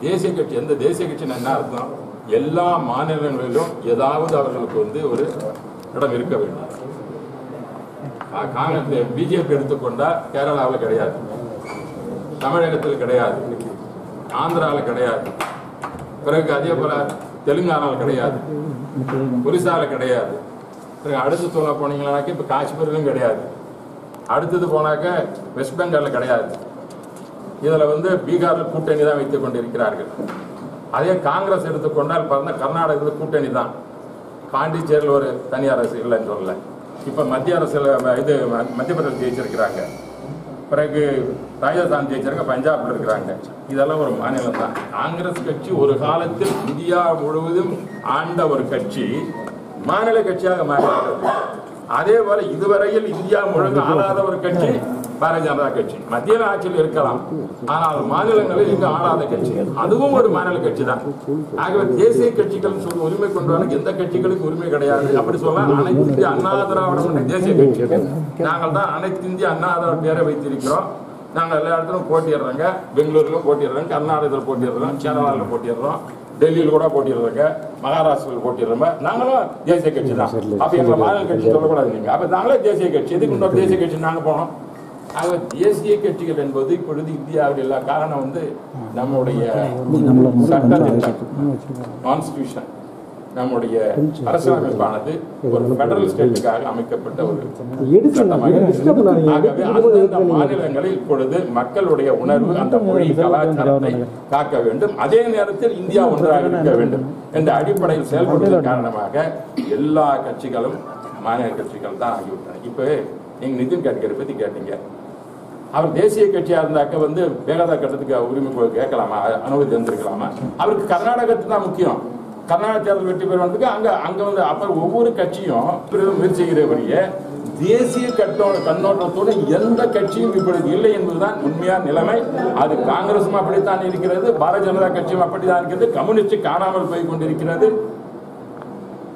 தேசிய கட்சி எந்த தேசிய கட்சின்னு என்ன அர்த்தம்? எல்லா மாநிலங்களிலும் ஏதாவது அவர்களுக்கு வந்து ஒரு இடம் இருக்க வேண்டும். காங்கிரஸ் பிஜேபி எடுத்துக்கொண்டா கேரளாவில் கிடையாது. தமிழகத்தில் கிடையாது. ஆந்திராவில் கிடையாது. பிறகு அதே போல தெலுங்கானாவில் கிடையாது. ஒரிசால கிடையாது. பிறகு அடுத்து சொல்ல போனீங்கன்னாக்க இப்போ காஷ்மீரிலும் கிடையாது. அடுத்தது போனாக்க வெஸ்ட் பெங்காலில் கிடையாது. இதில் வந்து பீகாரில் கூட்டணி தான் வைத்துக் கொண்டிருக்கிறார்கள். அதே காங்கிரஸ் எடுத்துக்கொண்டால் பார்த்தா கர்நாடகத்தில் கூட்டணி தான். பாண்டிச்சேரியில் ஒரு தனி அரசு இல்லைன்னு சொல்லல. இப்போ மத்திய அரசில் இது ம- மத்திய பிரதேசம் ஜெயிச்சிருக்கிறாங்க. பிறகு ராஜஸ்தான் ஜெயிச்சிருக்க பஞ்சாப்ல இருக்கிறாங்க. இதெல்லாம் ஒரு மாநிலம் தான். காங்கிரஸ் கட்சி ஒரு காலத்தில் இந்தியா முழுவதும் ஆண்ட ஒரு கட்சி மாநில கட்சியாக மாறிவிட்டது அதே போல இதுவரையில் இந்தியா முழுக்க ஆளாத ஒரு கட்சி பாரதிய ஜனதா கட்சி. மத்திய ஆட்சியில் இருக்கலாம். ஆனால் மாநிலங்களில் இங்கு ஆளாத கட்சி. அதுவும் ஒரு மாநில கட்சி தான். ஆகவே தேசிய கட்சிகள் சொல்லி உரிமை கொண்டு எந்த கட்சிகளுக்கு உரிமை கிடையாது. அப்படி சொல்ல அனைத்து இந்திய அண்ணா திராவிடம் தேசிய கட்சி. நாங்கள் தான் அனைத்து இந்திய அண்ணா திராவிட பேரை வைத்திருக்கிறோம். நாங்கள் எல்லா இடத்துலையும் போட்டிடுறோங்க பெங்களூர்லையும் போட்டிடுறோம் கர்நாடகத்தில் போட்டிடுறோம் கேரளாவில் போட்டிடுறோம் டெல்லியில் கூட போட்டிடுறாங்க மகாராஷ்டிராவில் போட்டிடுறோம் நாங்களும் தேசிய கட்சி தான். அப்ப எங்களை மாநில கட்சி சொல்லக்கூடாது நீங்க. அப்ப நாங்களே தேசிய கட்சி. எதுக்கு இன்னொரு தேசிய கட்சி நாங்க போனோம். ஆக தேசிய கட்சிகள் என்பது இப்பொழுது இந்தியாவில் இல்ல காரணம் வந்து நம்முடைய கான்ஸ்டியூஷன் நம்முடைய அரசியலமைப்பானது ஒரு பெடரல் ஸ்டேட்டுக்காக அமைக்கப்பட்ட ஒரு மாநிலங்களில் இப்பொழுது மக்களுடைய உணர்வு அந்த மொழி கலாச்சாரத்தை காக்க வேண்டும். அதே நேரத்தில் இந்தியா ஒன்றாக இருக்க வேண்டும் என்ற அடிப்படையில் செயல்படுவதன் காரணமாக எல்லா கட்சிகளும் மாநில கட்சிகள் தான் ஆகிவிட்டன. இப்போ நீங்க நிதின் கட்கரி பத்தி கேட்டீங்க. அவர் தேசிய கட்சியா இருந்தாக்க வந்து வேகதா கட்டத்துக்கு உரிமை கேட்கலாமா? அனுமதி தந்திருக்கலாமா? அவருக்கு கர்நாடகத்து தான் முக்கியம். கர்நாடக தேர்தல் வெற்றி பெறுவதற்கு அங்க அங்க வந்து அப்புறம் ஒவ்வொரு கட்சியும் பெரிதும் முயற்சிக்கிறவரிய தேசிய கட்டோ கண்ணோட்டத்தோடு எந்த கட்சியும் இப்பொழுது இல்லை என்பதுதான் உண்மையான நிலைமை. அது காங்கிரசும் அப்படித்தான் இருக்கிறது பாரதிய ஜனதா கட்சியும் அப்படித்தான் இருக்கிறது கம்யூனிஸ்ட் காணாமல் போய் கொண்டிருக்கிறது.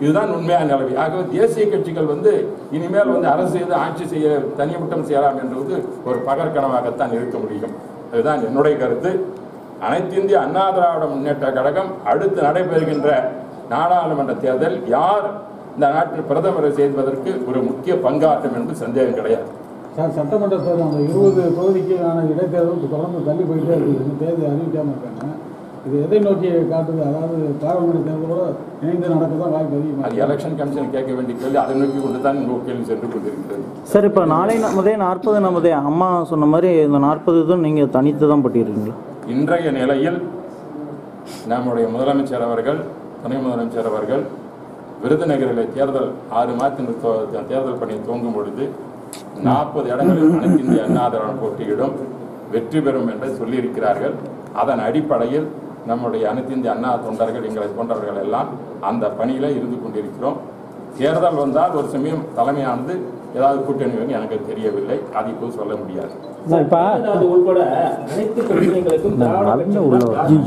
இதுதான் உண்மையான நிலவி ஆகவே தேசிய கட்சிகள் வந்து இனிமேல் வந்து அரசு செய்து ஆட்சி செய்ய தனிமட்டம் செய்யலாம் என்பது ஒரு பகற்கனவாகத்தான் இருக்க முடியும். அதுதான் என்னுடைய கருத்து. அனைத்து இந்திய அண்ணா திராவிட முன்னேற்ற கழகம் அடுத்து நடைபெறுகின்ற நாடாளுமன்ற தேர்தல் யார் இந்த நாட்டில் பிரதமரை செய்வதற்கு ஒரு முக்கிய பங்காற்றும் என்பது சந்தேகம் கிடையாது. சார் சட்டமன்ற தேர்தல் அந்த இருபது தொகுதிக்கான இடைத்தேர்தல் தொடர்ந்து தள்ளி போயிட்டே இருக்குது. தேர்தல் அறிவிக்காம இருக்காங்க. இது எதை நோக்கி காட்டுது? அதாவது பாராளுமன்ற தேர்தலோட இணைந்து நடக்க தான் வாய்ப்பு அதிகமாக அது எலெக்ஷன் கமிஷன் கேட்க வேண்டிய கேள்வி. அதை நோக்கி கொண்டு தான் இந்த கேள்வி சென்று கொண்டிருக்கிறது. சார் இப்போ நாளை நமதே நாற்பது நமதே அம்மா சொன்ன மாதிரி இந்த நாற்பது இதுவும் நீங்கள் தனித்து தான் போட்டிடுறீங்களா இன்றைய நிலையில் நம்முடைய முதலமைச்சர் அவர்கள் துணை முதலமைச்சர் அவர்கள் விருதுநகரில் தேர்தல் ஆறு மாதத்தின் தேர்தல் பணி துவங்கும் பொழுது நாற்பது இடங்களில் அனைத்து இந்திய அண்ணா போட்டியிடும் வெற்றி பெறும் என்று சொல்லியிருக்கிறார்கள். அதன் அடிப்படையில் நம்முடைய அனைத்து இந்திய அண்ணா தொண்டர்கள் எங்களை போன்றவர்கள் எல்லாம் அந்த பணியில இருந்து கொண்டிருக்கிறோம். தேர்தல் வந்தால் ஒரு சமயம் தலைமையானது ஏதாவது கூட்டணி எனக்கு தெரியவில்லை. அது இப்போ சொல்ல முடியாது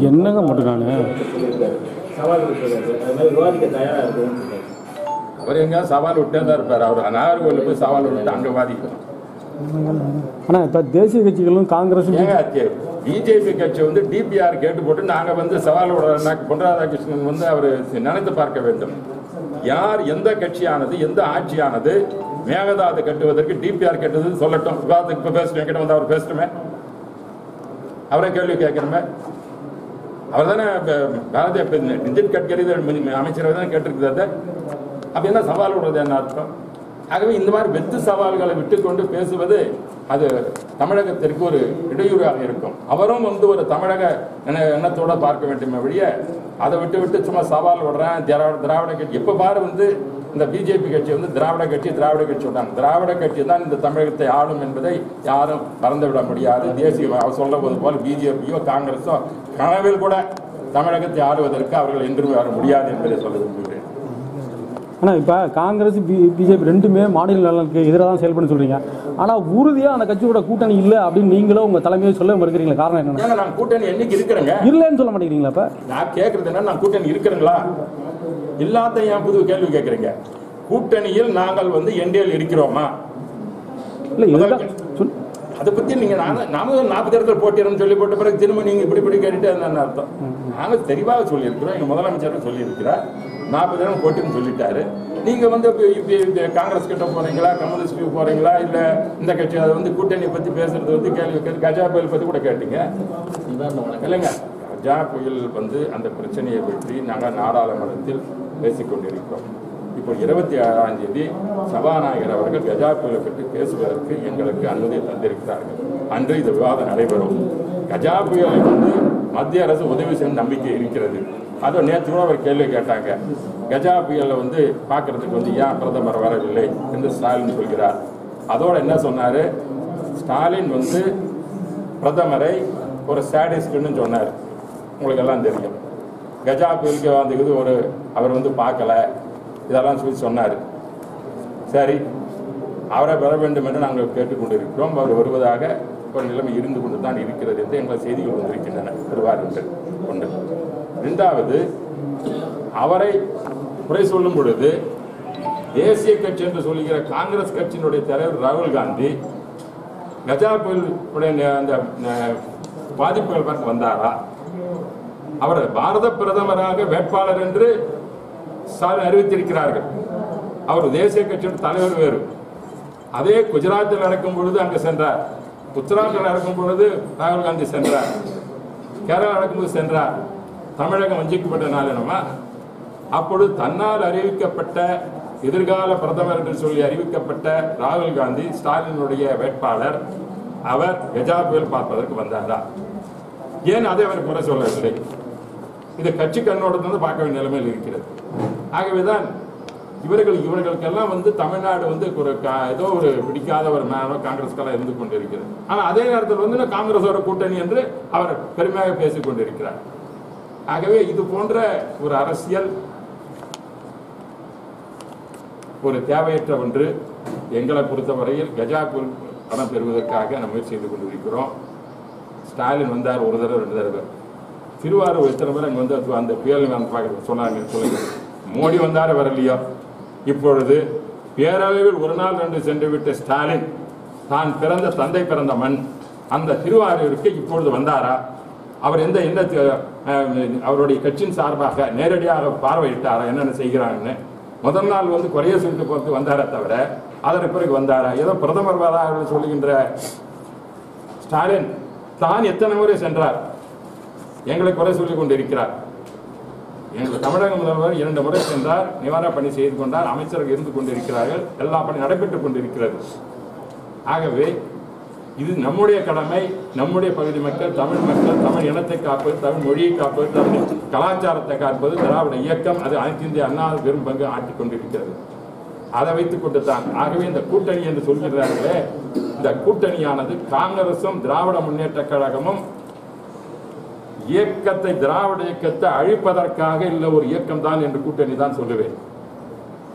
என்னங்க மட்டும். அவர் எங்க சவால் விட்டே தான் இருப்பார். அவர் நாகர்கோவில் போய் சவால் விட்டு அங்க வாதிக்கணும். ஆனால் இப்போ தேசிய கட்சிகளும் காங்கிரஸும் ஏங்க பிஜேபி கட்சி வந்து டிபிஆர் கேட்டு போட்டு நாங்கள் வந்து சவால் விட பொன் ராதாகிருஷ்ணன் வந்து அவர் நினைத்து பார்க்க வேண்டும். யார் எந்த கட்சியானது எந்த ஆட்சியானது மேகதாது கட்டுவதற்கு டிபிஆர் கேட்டது சொல்லட்டும். விவாதத்துக்கு இப்போ பேசணும் என்கிட்ட வந்து அவர் பேசட்டுமே அவரை கேள்வி கேட்கணுமே. அவர் தானே பாரதிய நிதின் கட்கரி அமைச்சரவை தானே கேட்டிருக்கிறது அப்படின்னா என்ன சவால் விடுறது என்ன அர்த்தம்? ஆகவே இந்த மாதிரி வெத்து சவால்களை விட்டுக்கொண்டு பேசுவது அது தமிழகத்திற்கு ஒரு இடையூறாக இருக்கும். அவரும் வந்து ஒரு தமிழக எண்ண- எண்ணத்தோட பார்க்க வேண்டுமே வழிய அதை விட்டு விட்டு சும்மா சவால் விடுறேன் திராவிட திராவிட கட்சி. இப்போ பாரு வந்து இந்த பிஜேபி கட்சி வந்து திராவிட கட்சி திராவிட கட்சி விட்டாங்க திராவிட கட்சி தான் இந்த தமிழகத்தை ஆளும் என்பதை யாரும் மறந்துவிட முடியாது. தேசிய அவர் போது போல் பிஜேபியோ காங்கிரஸோ கனவில் கூட தமிழகத்தை ஆளுவதற்கு அவர்கள் என்றும் வர முடியாது என்பதை சொல்ல விரும்புகிறேன் ஆனால் இப்போ காங்கிரஸ் பி பிஜேபி ரெண்டுமே மாநில நலனுக்கு எதிராக தான் செயல்படுன்னு சொல்றீங்க. ஆனால் உறுதியாக அந்த கட்சியோட கூட்டணி இல்லை அப்படின்னு நீங்களும் உங்கள் தலைமையை சொல்ல மறுக்கிறீங்களா? காரணம் ஏங்க நான் கூட்டணி என்னைக்கு இருக்கிறேங்க? இல்லைன்னு சொல்ல மாட்டேங்கிறீங்களா இப்போ? நான் கேட்கறது என்ன நான் கூட்டணி இருக்கிறேங்களா? இல்லாத ஏன் புது கேள்வி கேட்குறீங்க கூட்டணியில் நாங்கள் வந்து என்டிஎல் இருக்கிறோமா? இல்லை இதுதான் சொல். அதை பத்தி நீங்க நாம நாம ஒரு நாற்பது இடத்துல போட்டிடுறோம்னு சொல்லி போட்ட பிறகு திரும்ப நீங்க இப்படி இப்படி கேட்டுட்டு என்ன அர்த்தம்? நாங்க தெளிவாக சொல்லியிருக்கிறோம். எங்க முதலமைச்சர் சொல்லியிருக்கிறார். நாற்பது இடம் போட்டின்னு சொல்லிட்டாரு. நீங்க வந்து இப்போ இந்த காங்கிரஸ் கிட்ட போறீங்களா கம்யூனிஸ்ட் போறீங்களா இல்ல இந்த கட்சி அதை வந்து கூட்டணி பத்தி பேசுறது வந்து கேள்வி கேட்டு கஜா புயல் பத்தி கூட கேட்டீங்க. இல்லைங்க. கஜா புயல் வந்து அந்த பிரச்சனையை பற்றி நாங்கள் நாடாளுமன்றத்தில் பேசிக்கொண்டிருக்கிறோம். இப்போ இருபத்தி ஆறாம் தேதி சபாநாயகர் அவர்கள் கஜா புயலை பற்றி பேசுவதற்கு எங்களுக்கு அனுமதி தந்திருக்கிறார்கள். அன்று இந்த விவாதம் நடைபெறும். கஜா புயலை வந்து மத்திய அரசு உதவி செய்யும் நம்பிக்கை இருக்கிறது. அதோ நேற்று கூட ஒரு கேள்வி கேட்டாங்க. கஜா புயலில் வந்து பார்க்கறதுக்கு வந்து ஏன் பிரதமர் வரவில்லை என்று ஸ்டாலின் சொல்கிறார். அதோடு என்ன சொன்னார்? ஸ்டாலின் வந்து பிரதமரை ஒரு சேடிஸ்ட்னு சொன்னார். உங்களுக்கு எல்லாம் தெரியும். கஜா புயலுக்கு வந்து இது ஒரு அவர் வந்து பார்க்கல. இதெல்லாம் சொல்லி சொன்னார். சரி அவரை பெற வேண்டும் என்று நாங்கள் கேட்டுக்கொண்டிருக்கிறோம். அவர் வருவதாக ஒரு நிலைமை இருந்து கொண்டு தான் இருக்கிறது என்று எங்கள் செய்திகள் வந்திருக்கின்றன. வருவார் என்று ஒன்று ரெண்டாவது அவரை குறை சொல்லும் பொழுது தேசிய கட்சி என்று சொல்லுகிற காங்கிரஸ் கட்சியினுடைய தலைவர் ராகுல் காந்தி கஜா புயல் அந்த பாதிப்புகள் பார்க்க வந்தாரா? அவர் பாரத பிரதமராக வேட்பாளர் என்று சார் அறிவித்திருக்கிறார்கள். அவர் தேசிய கட்சியின் தலைவர் வேறு. அதே குஜராத்தில் நடக்கும் பொழுது அங்கு சென்றார். உத்தராகண்டில் நடக்கும் பொழுது ராகுல் காந்தி சென்றார். கேரளா நடக்கும்போது சென்றார். தமிழகம் வஞ்சிக்கப்பட்ட நாளினமா அப்பொழுது தன்னால் அறிவிக்கப்பட்ட எதிர்கால பிரதமர் என்று சொல்லி அறிவிக்கப்பட்ட ராகுல் காந்தி ஸ்டாலினுடைய வேட்பாளர் அவர் கஜா புயல் பார்ப்பதற்கு வந்தாரா? ஏன் அதை அவர் குறை சொல்லவில்லை? இது கட்சி கண்ணோட்டத்திலிருந்து பார்க்க வேண்டிய நிலைமையில் இருக்கிறது. ஆகவேதான் இவர்கள் இவர்களுக்கெல்லாம் வந்து தமிழ்நாடு வந்து ஒரு கா- ஏதோ ஒரு பிடிக்காத ஒரு மேலோ காங்கிரஸ்கெல்லாம் இருந்து கொண்டிருக்கிறது ஆனா அதே நேரத்தில் வந்து நான் காங்கிரஸோட கூட்டணி என்று அவர் பெருமையாக பேசிக் கொண்டிருக்கிறார். ஆகவே இது போன்ற ஒரு அரசியல் ஒரு தேவையற்ற ஒன்று. எங்களை பொறுத்தவரையில் கஜா புல் பணம் பெறுவதற்காக நம்ம முயற்சி செய்து கொண்டிருக்கிறோம். ஸ்டாலின் வந்தார் ஒரு தடவை ரெண்டு தடவை. திருவாரூர் எத்தனை பேர் அங்கே வந்து அந்த புயல் பார்க்க சொன்னாங்க சொல்லுங்க. மோடி வந்தார் வரலையோ? இப்பொழுது பேரவையில் ஒரு நாள் ரெண்டு சென்றுவிட்ட ஸ்டாலின் தான் பிறந்த தந்தை பிறந்த மண் அந்த திருவாரூருக்கு இப்பொழுது வந்தாரா? அவர் எந்த எந்த அவருடைய கட்சியின் சார்பாக நேரடியாக பார்வையிட்டாரா? என்னென்ன செய்கிறாங்கன்னு முதல் நாள் வந்து குறைய சொல்லிட்டு போகிறது வந்தாரே தவிர அதற்கு பிறகு வந்தாரா? ஏதோ பிரதமர் வரார்கள் சொல்லுகின்ற ஸ்டாலின் தான் எத்தனை முறை சென்றார்? எங்களை குறை சொல்லிக் கொண்டிருக்கிறார். எங்கள் தமிழக முதல்வர் இரண்டு முறை சென்றார் நிவாரண பணி செய்து கொண்டார் அமைச்சர்கள் இருந்து கொண்டிருக்கிறார்கள் எல்லா பணி நடைபெற்றுக் கொண்டிருக்கிறது. ஆகவே இது நம்முடைய கடமை நம்முடைய பகுதி மக்கள் தமிழ் மக்கள் தமிழ் இனத்தை காப்பது தமிழ் மொழியை காப்பது தமிழ் கலாச்சாரத்தை காப்பது திராவிட இயக்கம் அது அனைத்து இந்திய அண்ணா பெரும் பங்கு ஆட்டிக் கொண்டிருக்கிறது. அதை வைத்துக் கொண்டு தான் ஆகவே இந்த கூட்டணி என்று சொல்கிறார்களே இந்த கூட்டணியானது காங்கிரசும் திராவிட முன்னேற்ற கழகமும் இயக்கத்தை திராவிட இயக்கத்தை அழிப்பதற்காக இல்லை ஒரு இயக்கம் தான் என்று கூட்டணி தான் சொல்லுவேன்.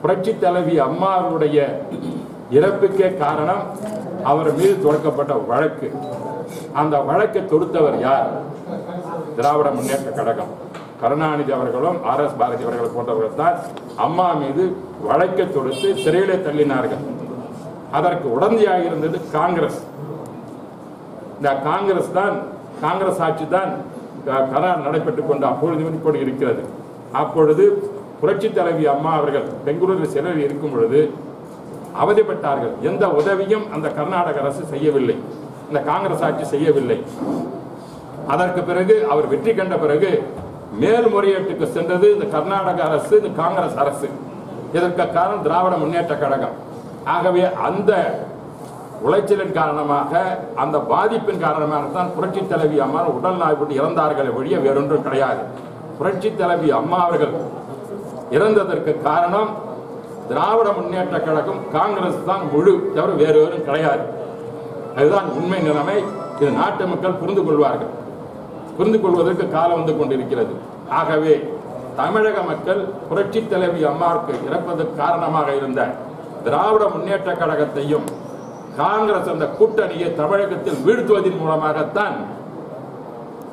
புரட்சி தலைவி அம்மாவுடைய இறப்புக்கே காரணம் அவர் மீது தொடக்கப்பட்ட வழக்கு. அந்த வழக்கை தொடுத்தவர் யார்? திராவிட முன்னேற்ற கழகம். கருணாநிதி அவர்களும் ஆர் எஸ் பாரதி அவர்கள் போன்றவர்கள் தான் அம்மா மீது வழக்கை தொடுத்து சிறையிலே தள்ளினார்கள். அதற்கு உடந்தையாக இருந்தது காங்கிரஸ். இந்த காங்கிரஸ் தான் காங்கிரஸ் ஆட்சி தான் கரார் நடைபெற்றுக் கொண்டு அப்பொழுது இப்படி இருக்கிறது. அப்பொழுது புரட்சி தலைவி அம்மா அவர்கள் பெங்களூரில் சிறையில் இருக்கும் பொழுது அவதிப்பட்டார்கள். எந்த உதவியும் அந்த கர்நாடக அரசு செய்யவில்லை. இந்த காங்கிரஸ் ஆட்சி செய்யவில்லை. அதற்கு பிறகு அவர் வெற்றி கண்ட பிறகு மேல்முறையீட்டுக்கு சென்றது இந்த கர்நாடக அரசு இந்த காங்கிரஸ் அரசு. இதற்கு காரணம் திராவிட முன்னேற்ற கழகம். ஆகவே அந்த உளைச்சலின் காரணமாக அந்த பாதிப்பின் காரணமாக தான் புரட்சி தலைவி அம்மா உடல் நாய்ப்பட்டு இறந்தார்கள் ஒழிய வேறொன்றும் கிடையாது. புரட்சி தலைவி அம்மா அவர்கள் இறந்ததற்கு காரணம் திராவிட முன்னேற்ற கழகம் காங்கிரஸ் தான் முழு தவிர வேறொரு கிடையாது. அதுதான் உண்மை நிலைமை. இது நாட்டு மக்கள் புரிந்து கொள்வார்கள். புரிந்து கொள்வதற்கு காலம் வந்து கொண்டிருக்கிறது. ஆகவே தமிழக மக்கள் புரட்சி தலைவி அம்மாவுக்கு இறப்பதற்கு காரணமாக இருந்த திராவிட முன்னேற்ற கழகத்தையும் காங்கிரஸ் அந்த கூட்டணியை தமிழகத்தில் வீழ்த்துவதன் மூலமாகத்தான்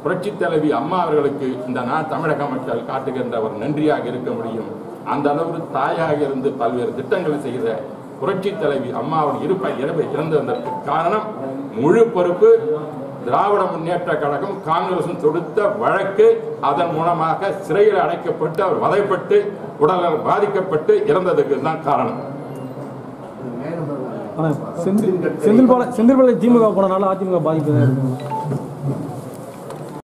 புரட்சி தலைவி அம்மா அவர்களுக்கு இந்த நான் தமிழக மக்கள் காட்டுகின்ற ஒரு நன்றியாக இருக்க முடியும். அந்த அளவு தாயாக இருந்து பல்வேறு திட்டங்களை செய்த புரட்சி தலைவி அம்மாவின் இருப்பை இறப்பை இறந்ததற்கு காரணம் முழு பொறுப்பு திராவிட முன்னேற்ற கழகம் காங்கிரசும் தொடுத்த வழக்கு. அதன் மூலமாக சிறையில் அடைக்கப்பட்டு அவர் வதைப்பட்டு உடல்நலம் பாதிக்கப்பட்டு இறந்ததுக்கு தான் காரணம். ஆனால் செந்தில் செந்தில் பால செந்தில் பாலாஜி திமுக போனனால அதிமுக பாதிப்பு தான் இருக்குது